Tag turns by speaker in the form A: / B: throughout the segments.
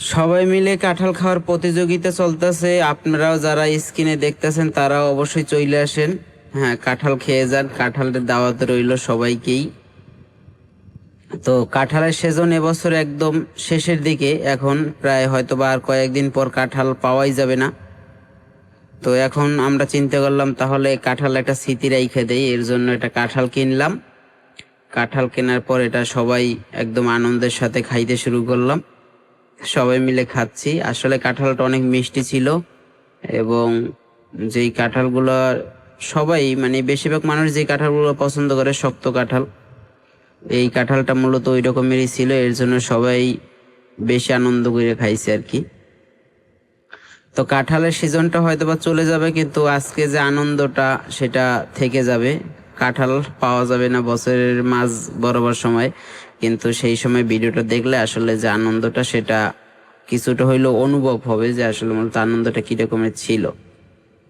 A: সবাই মিলে কাঁঠাল খাওয়ার প্রতিযোগিতা চলতেছে। আপনারাও যারা স্ক্রিনে দেখতেছেন, তারাও অবশ্যই চলে আসেন। হ্যাঁ কাঁঠাল খেয়ে যান। কাঁঠালের দাওয়াত রইল সবাইকেই। তো কাঁঠালের সেজন এবছর একদম শেষের দিকে। এখন প্রায় হয়তো বা আর কয়েকদিন পর কাঁঠাল পাওয়াই যাবে না। তো এখন আমরা চিন্তা করলাম, তাহলে কাঁঠাল একটা স্মৃতি রাইখে দেই। এর জন্য এটা কাঁঠাল কিনলাম। কাঁঠাল কেনার পর এটা সবাই একদম আনন্দের সাথে খাইতে শুরু করলাম। সবাই মিলে খাচ্ছি। আসলে কাঁঠালটা অনেক মিষ্টি ছিল এবং যেই কাঁঠালগুলো সবাই মানে বেশিরভাগ মানুষ যে কাঁঠালগুলো পছন্দ করে শক্ত কাঁঠাল। এই কাঁঠালটা মূলত ওই রকমেরই ছিল, এর জন্য সবাই বেশি আনন্দ করে খাইছে আর কি। তো কাঁঠালের সিজনটা হয়তো বা চলে যাবে, কিন্তু আজকে যে আনন্দটা সেটা থেকে যাবে। কাঁঠাল পাওয়া যাবে না বছরের মাঝ বরাবর সময়। কিন্তু সেই সময় ভিডিওটা দেখলে আসলে যে আনন্দটা সেটা কিছুটা হইলেও অনুভব হবে যে আসলে মূলত আনন্দটা কীরকমের ছিল।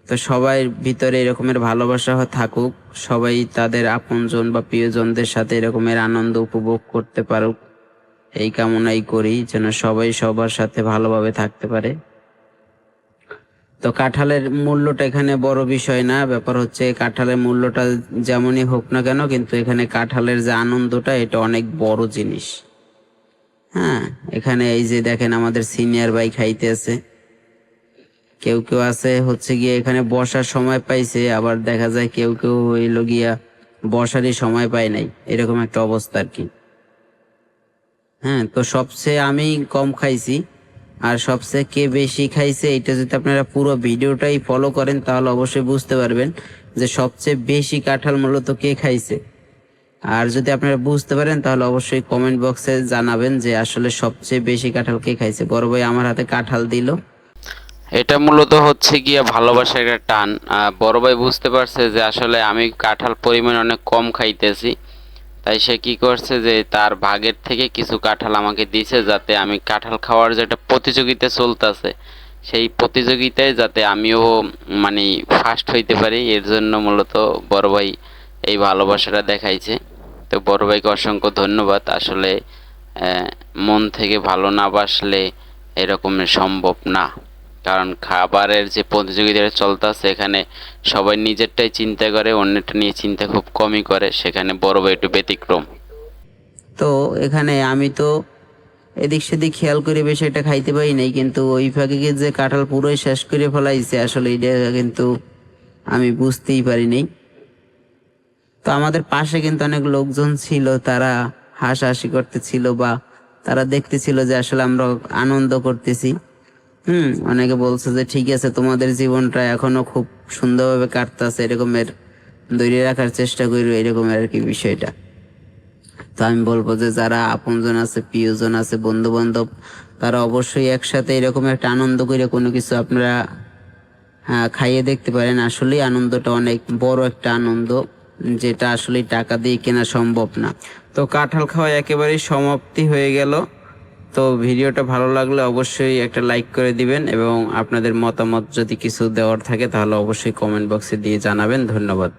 A: তো সবাই ভিতরে এরকমের ভালোবাসা থাকুক, সবাই তাদের আপনজন বা প্রিয়জনদের সাথে এরকমের আনন্দ উপভোগ করতে পারুক। এই কামনাই করি যেন সবাই সবার সাথে ভালোভাবে থাকতে পারে। তো কাঁঠালের মূল্যটা এখানে বড় বিষয় না, ব্যাপার হচ্ছে কাঁঠালের মূল্যটা যেমনই হোক না কেন, কিন্তু এখানে কাঁঠালের যে আনন্দটা, এটা অনেক বড় জিনিস। হ্যাঁ এখানে এই যে দেখেন আমাদের সিনিয়র ভাই খাইতে আছে কেউ কেউ আছে হচ্ছে গিয়ে এখানে বসার সময় পাইছে, আবার দেখা যায় কেউ কেউ হইল গিয়া বসারই সময় পায় নাই। এরকম একটা অবস্থা আর কি। হ্যাঁ তো সবচেয়ে আমি কম খাইছি। আর সবচেয়ে কে বেশি খাইছে, এটা যদি আপনারা পুরো ভিডিওটাই ফলো করেন, তাহলে অবশ্যই বুঝতে পারবেন যে সবচেয়ে বেশি কাঁঠাল মূলত কে খাইছে। আর যদি আপনারা বুঝতে পারেন, তাহলে অবশ্যই কমেন্ট বক্সে জানাবেন যে আসলে সবচেয়ে বেশি কাঁঠাল কে খাইছে। বড় ভাই আমার হাতে কাঁঠাল দিল।
B: এটা মূলত হচ্ছে গিয়ে ভালোবাসার একটা টান। বড় ভাই বুঝতে পারছে যে আসলে আমি কাঁঠাল পরিমাণ অনেক কম খাইতেছি। তাই সে কি করছে যে তার ভাগের থেকে কিছু কাঁঠাল আমাকে দিছে যাতে আমি কাঁঠাল খাওয়ার যে একটা প্রতিযোগিতা চলতেছে, সেই প্রতিযোগিতায় যাতে আমিও মানে ফার্স্ট হইতে পারি। এর জন্য মূলত বড় ভাই এই ভালোবাসাটা দেখাইছে। তো বড় ভাইকে অসংখ্য ধন্যবাদ। আসলে মন থেকে ভালো না বাসলে এরকমের সম্ভব না। কারণ খাবারের যে প্রতিযোগিতাটা চলতেছে, এখানে সবাই নিজেরটাই চিন্তা করে, অন্যটা নিয়ে চিন্তা খুব কমই করে, সেখানে বড় ভাই একটু ব্যতিক্রম।
A: তো এখানে আমি তো এদিক সেদিক খেয়াল করে বেশি একটা খাইতে পারি নাই, কিন্তু ওই ফাঁকে যে কাঁঠাল পুরোই শেষ করে ফেলাইছে, আসলে এটা কিন্তু আমি বুঝতেই পারিনি তো আমাদের পাশে কিন্তু অনেক লোকজন ছিল, তারা হাসাহাসি করতেছিল বা তারা দেখতেছিল যে আসলে আমরা আনন্দ করতেছি। হুম, অনেকে বলছে যে ঠিক আছে, তোমাদের জীবনটা এখনও খুব সুন্দরভাবে কাটতেছে, এরকমের ধরে রাখার চেষ্টা করো এরকমের আর কি বিষয়টা। তো আমি বলব যে যারা আপনজন আছে, প্রিয়জন আছে বন্ধু বান্ধব তারা অবশ্যই একসাথে এরকম একটা আনন্দ করে কোনো কিছু আপনারা খাইয়ে দেখতে পারেন। আসলেই আনন্দটা অনেক বড় একটা আনন্দ, যেটা আসলে টাকা দিয়ে কেনা সম্ভব না। তো কাঁঠাল খাওয়া একেবারেই সমাপ্তি হয়ে গেল। তো ভিডিওটা ভালো লাগলে অবশ্যই একটা লাইক করে দিবেন এবং আপনাদের মতামত যদি কিছু দেওয়ার থাকে তাহলে অবশ্যই কমেন্ট বক্সে দিয়ে জানাবেন। ধন্যবাদ।